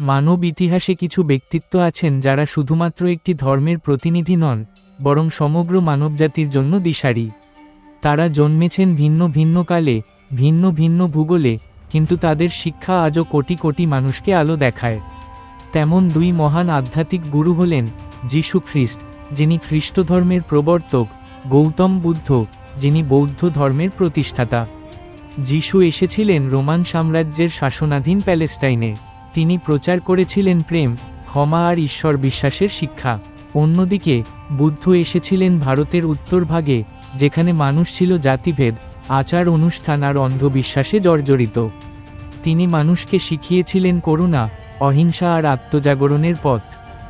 মানব ইতিহাসে কিছু ব্যক্তিত্ব আছেন যারা শুধুমাত্র একটি ধর্মের প্রতিনিধি নন, বরং সমগ্র মানবজাতির জন্য দিশারি। তারা জন্মেছেন ভিন্ন ভিন্ন কালে, ভিন্ন ভিন্ন ভূগোলে, কিন্তু তাদের শিক্ষা আজও কোটি কোটি মানুষকে আলো দেখায়। তেমন দুই মহান আধ্যাত্মিক গুরু হলেন যীশু খ্রিস্ট, যিনি খ্রিস্ট ধর্মের প্রবর্তক, গৌতম বুদ্ধ, যিনি বৌদ্ধ ধর্মের প্রতিষ্ঠাতা। যিশু এসেছিলেন রোমান সাম্রাজ্যের শাসনাধীন প্যালেস্টাইনে। তিনি প্রচার করেছিলেন প্রেম, ক্ষমা আর ঈশ্বর বিশ্বাসের শিক্ষা। অন্যদিকে, বুদ্ধ এসেছিলেন ভারতের উত্তরভাগে যেখানে মানুষ ছিল জাতিভেদ, আচার অনুষ্ঠান আর অন্ধবিশ্বাসে জর্জরিত। তিনি মানুষকে শিখিয়েছিলেন করুণা, অহিংসা আর আত্মজাগরণের পথ।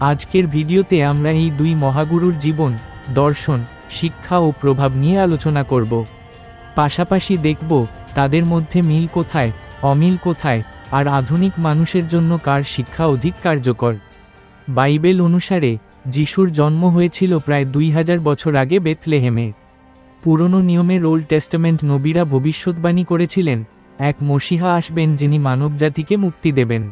আজকের ভিডিওতে আমরা এই দুই মহাগুরুর জীবন, দর্শন, শিক্ষা ও প্রভাব নিয়ে আলোচনা করব। পাশাপাশি দেখব, তাদের মধ্যে মিল কোথায়, অমিল কোথায় আর আধুনিক মানুষের জন্য কার শিক্ষা অধিক কার্যকর? বাইবেল অনুসারে, যিশুর জন্ম হয়েছিল প্রায় দুই হাজার বছর আগে বেথলেহেমে। পুরনো নিয়মের ওল্ড টেস্টামেন্ট নবীরা ভবিষ্যৎবাণী করেছিলেন, এক মসিহা আসবেন যিনি মানবজাতিকে মুক্তি দেবেন।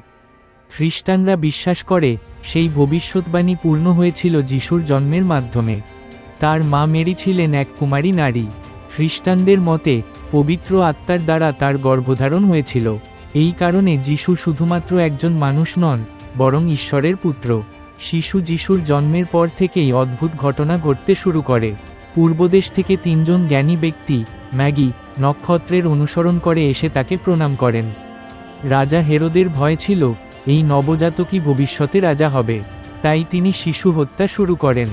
খ্রিস্টানরা বিশ্বাস করে, সেই ভবিষ্যৎবাণী পূর্ণ হয়েছিল যিশুর জন্মের মাধ্যমে। তার মা মেরি ছিলেন এক কুমারী নারী। খ্রিস্টানদের মতে, পবিত্র আত্মার দ্বারা তার গর্ভধারণ হয়েছিল। এই কারণে যিশু শুধুমাত্র একজন মানুষ নন, বরং ঈশ্বরের পুত্র। শিশু যিশুর জন্মের পর থেকেই অদ্ভুত ঘটনা ঘটতে শুরু করে। পূর্বদেশ থেকে তিনজন জ্ঞানী ব্যক্তি, ম্যাগি, নক্ষত্রের অনুসরণ করে এসে তাকে প্রণাম করেন। রাজা হেরোদের ভয় ছিল, এই নবজাতকই ভবিষ্যতে রাজা হবে। তাই তিনি শিশু হত্যা শুরু করেন।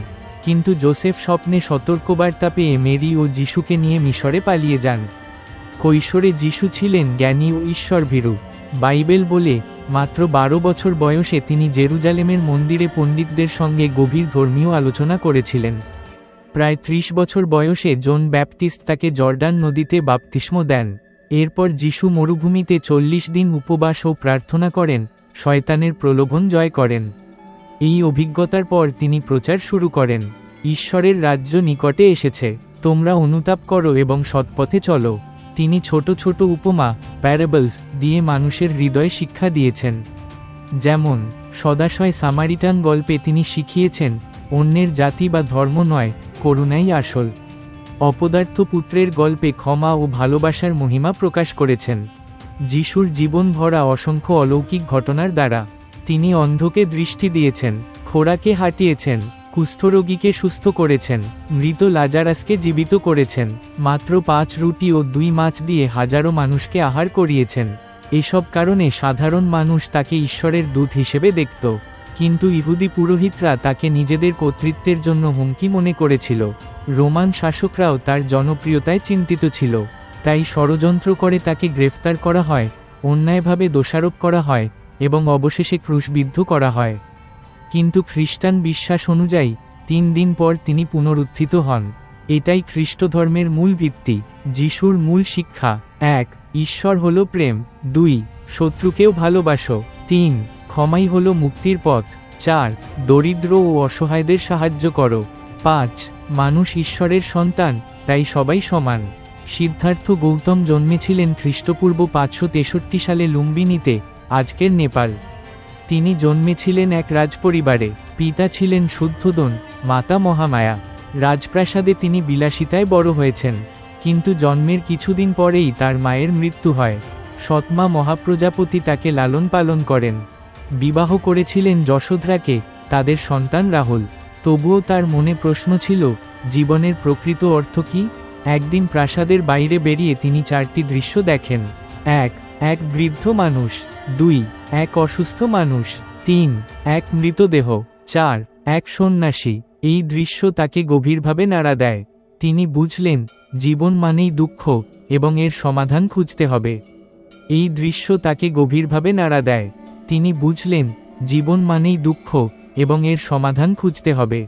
কিন্তু জোসেফ স্বপ্নে সতর্কবার্তা পেয়ে মেরি ও যিশুকে নিয়ে মিশরে পালিয়ে যান। কৈশোরে যিশু ছিলেন জ্ঞানী ও ঈশ্বরভীরু। বাইবেল বলে, মাত্র বারো বছর বয়সে তিনি জেরুজালেমের মন্দিরে পণ্ডিতদের সঙ্গে গভীর ধর্মীয় আলোচনা করেছিলেন। প্রায় ত্রিশ বছর বয়সে জন ব্যাপটিস্ট তাকে জর্ডান নদীতে বাপতিস্ম দেন। এরপর যিশু মরুভূমিতে চল্লিশ দিন উপবাস ও প্রার্থনা করেন, শয়তানের প্রলোভন জয় করেন। এই অভিজ্ঞতার পর তিনি প্রচার শুরু করেন, ঈশ্বরের রাজ্য নিকটে এসেছে, তোমরা অনুতাপ করো এবং সৎপথে চলো। তিনি ছোট ছোট উপমা প্যারাবলস দিয়ে মানুষের হৃদয় শিক্ষা দিয়েছেন। যেমন, সদাশয় সামারিটান গল্পে তিনি শিখিয়েছেন, অন্যের জাতি বা ধর্ম নয়, করুণাই আসল। অপদার্থ পুত্রের গল্পে ক্ষমা ও ভালোবাসার মহিমা প্রকাশ করেছেন। যিশুর জীবন ভরা অসংখ্য অলৌকিক ঘটনার দ্বারা তিনি অন্ধকে দৃষ্টি দিয়েছেন, খোরাকে হাঁটিয়েছেন। কুষ্ঠরোগীকে সুস্থ করেছেন, মৃত লাজারাসকে জীবিত করেছেন, মাত্র পাঁচ রুটি ও দুই মাছ দিয়ে হাজারো মানুষকে আহার করিয়েছেন। এসব কারণে সাধারণ মানুষ তাকে ঈশ্বরের দূত হিসেবে দেখত। কিন্তু ইহুদি পুরোহিতরা তাকে নিজেদের কর্তৃত্বের জন্য হুমকি মনে করেছিল। রোমান শাসকরাও তার জনপ্রিয়তায় চিন্তিত ছিল। তাই ষড়যন্ত্র করে তাকে গ্রেফতার করা হয়, অন্যায়ভাবে দোষারোপ করা হয় এবং অবশেষে ক্রুশবিদ্ধ করা হয়। কিন্তু খ্রিস্টান বিশ্বাস অনুযায়ী, তিন দিন পর তিনি পুনরুত্থিত হন। এটাই খ্রিস্ট ধর্মের মূল ভিত্তি, যিশুর মূল শিক্ষা। এক, ঈশ্বর হল প্রেম। দুই, শত্রুকেও ভালোবাসো। তিন, ক্ষমাই হল মুক্তির পথ। চার, দরিদ্র ও অসহায়দের সাহায্য করো। পাঁচ, মানুষ ঈশ্বরের সন্তান, তাই সবাই সমান। সিদ্ধার্থ গৌতম জন্মেছিলেন খ্রিস্টপূর্ব পাঁচশো তেষট্টি সালে লুম্বিনীতে, আজকের নেপাল। তিনি জন্মেছিলেন এক রাজপরিবারে, পিতা ছিলেন শুদ্ধোদন, মাতা মহামায়া। রাজপ্রাসাদে তিনি বিলাসিতায় বড় হয়েছেন, কিন্তু জন্মের কিছুদিন পরেই তার মায়ের মৃত্যু হয়। সৎমা মহাপ্রজাপতি তাকে লালন পালন করেন। বিবাহ করেছিলেন যশোধরাকে, তাদের সন্তান রাহুল। তবুও তার মনে প্রশ্ন ছিল, জীবনের প্রকৃত অর্থ কি? একদিন প্রাসাদের বাইরে বেরিয়ে তিনি চারটি দৃশ্য দেখেন। এক এক বৃদ্ধ মানুষ, দুই, এক অসুস্থ মানুষ, তিন, এক মৃতদেহ, চার, এক সন্ন্যাসী। এই দৃশ্য তাকে গভীরভাবে নাড়া দেয়। তিনি বুঝলেন, জীবন মানেই দুঃখ এবং এর সমাধান খুঁজতে হবে। এই দৃশ্য তাকে গভীরভাবে নাড়া দেয়। তিনি বুঝলেন, জীবন মানেই দুঃখ এবং এর সমাধান খুঁজতে হবে।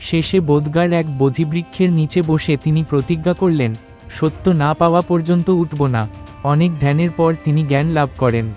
শেষে বোধগার এক বোধিবৃক্ষের নিচে বসে তিনি প্রতিজ্ঞা করলেন, সত্য না পাওয়া পর্যন্ত উঠব না। অনেক ধ্যানের পর তিনি জ্ঞান লাভ করেন।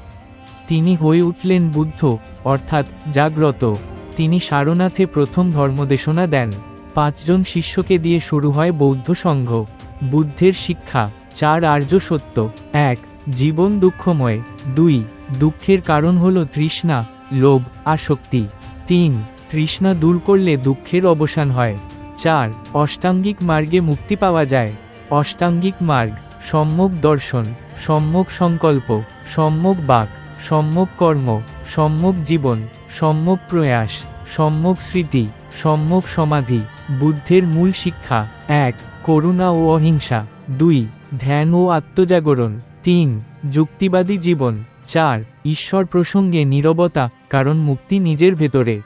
তিনি হয়ে উঠলেন বুদ্ধ, অর্থাৎ জাগ্রত। তিনি সারনাথে প্রথম ধর্মদেশনা দেন। পাঁচজন শিষ্যকে দিয়ে শুরু হয় বৌদ্ধ সংঘ। বুদ্ধের শিক্ষা, চার আর্য সত্য। এক, জীবন দুঃখময়। দুই, দুঃখের কারণ হল তৃষ্ণা, লোভ, আসক্তি। তিন, তৃষ্ণা দূর করলে দুঃখের অবসান হয়। চার, অষ্টাঙ্গিক মার্গে মুক্তি পাওয়া যায়। অষ্টাঙ্গিক মার্গ সম্যক দর্শন সম্যক সংকল্প সম্যক বাক সম্যক কর্ম সম্যক জীবন সম্যক প্রয়াস সম্যক স্মৃতি সম্যক সমাধি, বুদ্ধের মূল শিক্ষা। এক, করুণা ও অহিংসা। দুই, ধ্যান ও আত্মজাগরণ। তিন, যুক্তিবাদী জীবন। চার, ঈশ্বর প্রসঙ্গে নীরবতা, কারণ মুক্তি নিজের ভেতরে।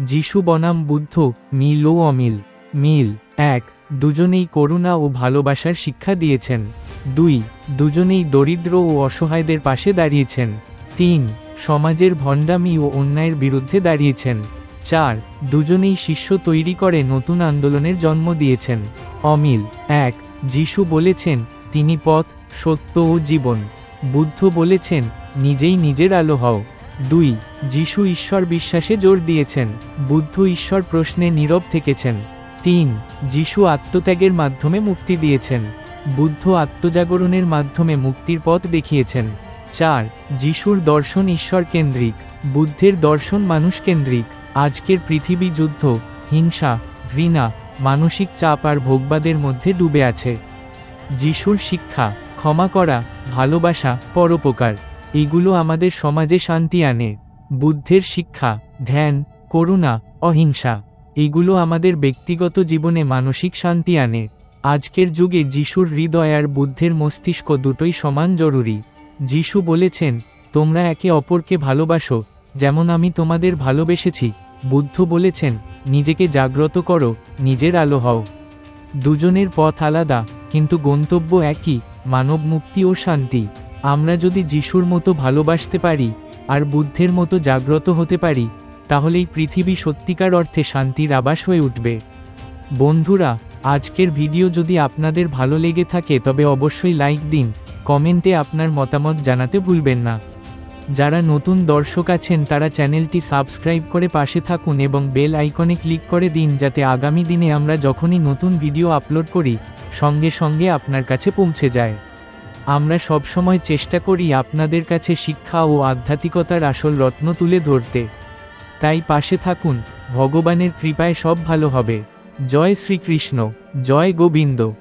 যিশু বনাম বুদ্ধ, মিল ও অমিল। মিল। এক, দুজনেই করুণা ও ভালোবাসার শিক্ষা দিয়েছেন। দুই, দুজনেই দরিদ্র ও অসহায়দের পাশে দাঁড়িয়েছেন। তিন, সমাজের ভণ্ডামি ও অন্যায়ের বিরুদ্ধে দাঁড়িয়েছেন। চার, দুজনেই শিষ্য তৈরি করে নতুন আন্দোলনের জন্ম দিয়েছেন। অমিল, এক, যিশু বলেছেন, তিনি পথ, সত্য ও জীবন। বুদ্ধ বলেছেন, নিজেই নিজের আলো হও। দুই, যিশু ঈশ্বর বিশ্বাসে জোর দিয়েছেন, বুদ্ধ ঈশ্বর প্রশ্নে নীরব থেকেছেন। তিন, যিশু আত্মত্যাগের মাধ্যমে মুক্তি দিয়েছেন। বুদ্ধ আত্মজাগরণের মাধ্যমে মুক্তির পথ দেখিয়েছেন। চার, যিশুর দর্শন ঈশ্বর কেন্দ্রিক, বুদ্ধের দর্শন মানুষ কেন্দ্রিক, আজকের পৃথিবী যুদ্ধ, হিংসা, ঘৃণা, মানসিক চাপ আর ভোগবাদের মধ্যে ডুবে আছে। যিশুর শিক্ষা, ক্ষমা করা, ভালোবাসা, পরোপকার, এগুলো আমাদের সমাজে শান্তি আনে। বুদ্ধের শিক্ষা, ধ্যান, করুণা, অহিংসা, এগুলো আমাদের ব্যক্তিগত জীবনে মানসিক শান্তি আনে। আজকের যুগে যিশুর হৃদয় আর বুদ্ধের মস্তিষ্ক দুটোই সমান জরুরি। যিশু বলেছেন, তোমরা একে অপরকে ভালোবাসো, যেমন আমি তোমাদের ভালোবেসেছি। বুদ্ধ বলেছেন, নিজেকে জাগ্রত করো, নিজের আলো হও। দুজনের পথ আলাদা, কিন্তু গন্তব্য একই মানব মুক্তি ও শান্তি। আমরা যদি যিশুর মতো ভালোবাসতে পারি, আর বুদ্ধের মতো জাগ্রত হতে পারি, তাহলেই পৃথিবী সত্যিকার অর্থে শান্তির আবাস হয়ে উঠবে। বন্ধুরা আজকের ভিডিও যদি আপনাদের ভালো লেগে থাকে তবে অবশ্যই লাইক দিন, কমেন্টে আপনার মতামত জানাতে ভুলবেন না। যারা নতুন দর্শক আছেন তারা চ্যানেলটি সাবস্ক্রাইব করে পাশে থাকুন এবং বেল আইকনে ক্লিক করে দিন যাতে আগামী দিনে আমরা যখনই নতুন ভিডিও আপলোড করি, সঙ্গে সঙ্গে আপনার কাছে পৌঁছে যায়। আমরা সবসময় চেষ্টা করি আপনাদের কাছে শিক্ষা ও আধ্যাত্মিকতার আসল রত্ন তুলে ধরতে। তাই পাশে থাকুন, ভগবানের কৃপায় সব ভালো হবে। জয় শ্রীকৃষ্ণ জয় গোবিন্দ।